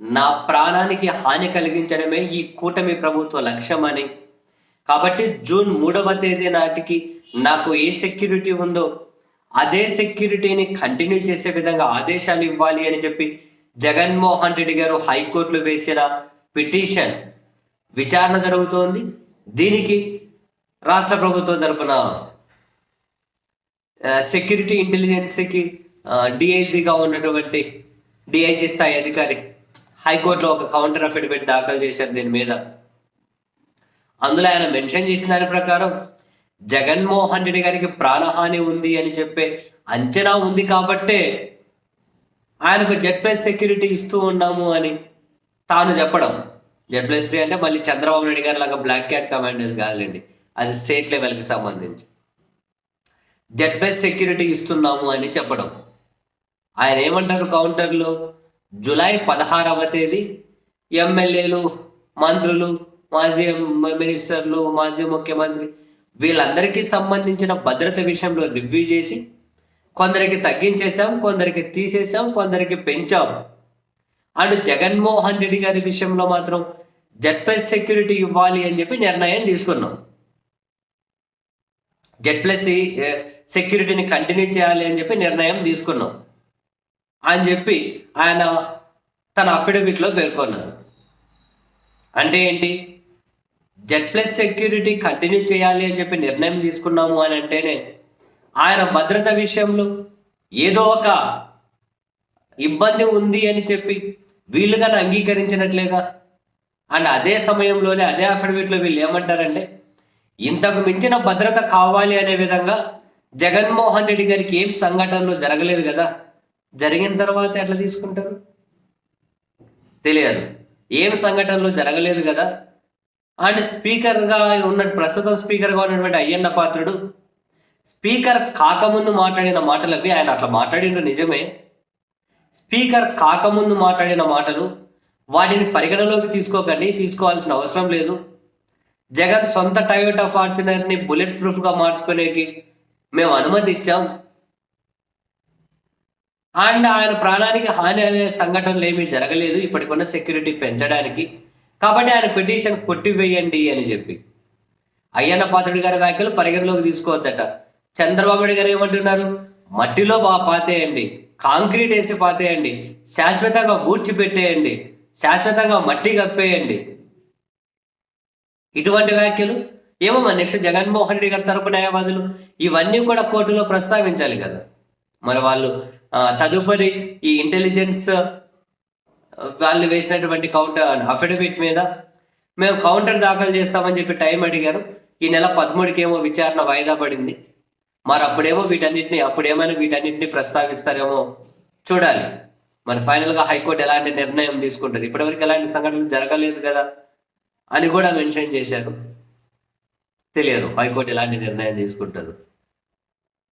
నా ప్రాణానికి హాని కలిగించడమే ఈ కూటమి ప్రభుత్వ లక్ష్యమని. కాబట్టి జూన్ మూడవ తేదీ నాటికి నాకు ఏ సెక్యూరిటీ ఉందో అదే సెక్యూరిటీని కంటిన్యూ చేసే విధంగా ఆదేశాలు ఇవ్వాలి అని చెప్పి జగన్మోహన్ రెడ్డి గారు హైకోర్టులో వేసిన పిటిషన్ విచారణ జరుగుతోంది. దీనికి రాష్ట్ర ప్రభుత్వం తరపున సెక్యూరిటీ ఇంటెలిజెన్స్కి డిఐజీగా ఉన్నటువంటి డిఐజీ స్థాయి అధికారి హైకోర్టులో ఒక కౌంటర్ అఫిడవిట్ దాఖలు చేశారు దీని మీద. అందులో ఆయన మెన్షన్ చేసిన దాని ప్రకారం జగన్మోహన్ రెడ్డి గారికి ప్రాణహాని ఉంది అని చెప్పే అంచనా ఉంది కాబట్టే ఆయనకు జెడ్ ప్లస్ సెక్యూరిటీ ఇస్తూ ఉన్నాము అని తాను చెప్పడం. జెడ్ ప్లస్ త్రీ అంటే మళ్ళీ చంద్రబాబు నాయుడు గారి లాగా బ్లాక్ క్యాట్ కమాండర్స్ కాదులేండి అది స్టేట్ లెవెల్కి సంబంధించి. జెడ్ ప్లస్ సెక్యూరిటీ ఇస్తున్నాము అని చెప్పడం. ఆయన ఏమంటారు కౌంటర్లో? జూలై పదహారవ తేదీ ఎమ్మెల్యేలు మంత్రులు మాజీ మినిస్టర్లు మాజీ ముఖ్యమంత్రి వీళ్ళందరికీ సంబంధించిన భద్రత విషయంలో రివ్యూ చేసి కొందరికి తగ్గించేశాం కొందరికి తీసేసాం కొందరికి పెంచాం. అండ్ జగన్మోహన్ రెడ్డి గారి విషయంలో మాత్రం జెడ్ ప్లస్ సెక్యూరిటీ ఇవ్వాలి అని చెప్పి నిర్ణయం తీసుకున్నాం. జెడ్ప్లస్ సెక్యూరిటీని కంటిన్యూ చేయాలి అని చెప్పి నిర్ణయం తీసుకున్నాం. అని చెప్పి ఆయన తన అఫిడవిట్లో పేర్కొన్నారు. అంటే ఏంటి? జెడ్ ప్లస్ సెక్యూరిటీ కంటిన్యూ చేయాలి అని చెప్పి నిర్ణయం తీసుకున్నాము అని అంటేనే ఆయన భద్రత విషయంలో ఏదో ఒక ఇబ్బంది ఉంది అని చెప్పి వీళ్ళుగా అంగీకరించినట్లేగా అండ్ అదే సమయంలోనే అదే అఫిడవిట్లో వీళ్ళు ఏమంటారంటే ఇంతకు మించిన భద్రత కావాలి అనే విధంగా జగన్మోహన్ రెడ్డి గారికి ఏం సంఘటనలు జరగలేదు కదా? జరిగిన తర్వాత ఎట్లా తీసుకుంటారు? తెలియదు. ఏం సంఘటనలు జరగలేదు కదా? అండ్ స్పీకర్గా ఉన్న ప్రస్తుతం స్పీకర్గా ఉన్నటువంటి అయ్యన్న పాత్రుడు స్పీకర్ కాకముందు మాట్లాడిన మాటలవి ఆయన అట్లా మాట్లాడిండు నిజమే. స్పీకర్ కాకముందు మాట్లాడిన మాటలు వాటిని పరిగణలోకి తీసుకోకండి తీసుకోవాల్సిన అవసరం లేదు. జగన్ సొంత టయోటా ఫార్చునర్ని బుల్లెట్ ప్రూఫ్గా మార్చుకునేకి మేము అనుమతి ఇచ్చాం. అండ్ ఆయన ప్రాణానికి హాని అనే సంఘటనలు ఏమీ జరగలేదు. ఇప్పటికున్న సెక్యూరిటీ పెంచడానికి. కాబట్టి ఆయన పిటిషన్ కొట్టివేయండి అని చెప్పి. అయ్యన్న పాత్రుడి గారి వ్యాఖ్యలు పరిగణలోకి తీసుకోవద్దట. చంద్రబాబు నాయుడు గారు ఏమంటున్నారు? మట్టిలో బాగా పాతేయండి. కాంక్రీట్ వేసి పాతేయండి. శాశ్వతంగా బూడ్చి పెట్టేయండి. శాశ్వతంగా మట్టి కప్పేయండి. ఇటువంటి వ్యాఖ్యలు? ఏమో మరి నెక్స్ట్ జగన్మోహన్ రెడ్డి గారి తరపు న్యాయవాదులు. ఇవన్నీ కూడా కోర్టులో ప్రస్తావించాలి కదా. మరి వాళ్ళు తదుపరి ఈ ఇంటెలిజెన్స్ వాళ్ళు వేసినటువంటి కౌంటర్ అఫిడవిట్ మీద మేము కౌంటర్ దాఖలు చేస్తామని చెప్పి టైం అడిగారు. ఈ నెల పదమూడుకి ఏమో విచారణ వాయిదా పడింది. మరి అప్పుడేమో వీటన్నిటిని అప్పుడేమైనా వీటన్నిటిని ప్రస్తావిస్తారేమో చూడాలి. మరి ఫైనల్గా హైకోర్టు ఎలాంటి నిర్ణయం తీసుకుంటుంది? ఇప్పటివరకు ఎలాంటి సంఘటనలు జరగలేదు కదా అని కూడా మెన్షన్ చేశారు. తెలియదు హైకోర్టు ఎలాంటి నిర్ణయం తీసుకుంటుంది.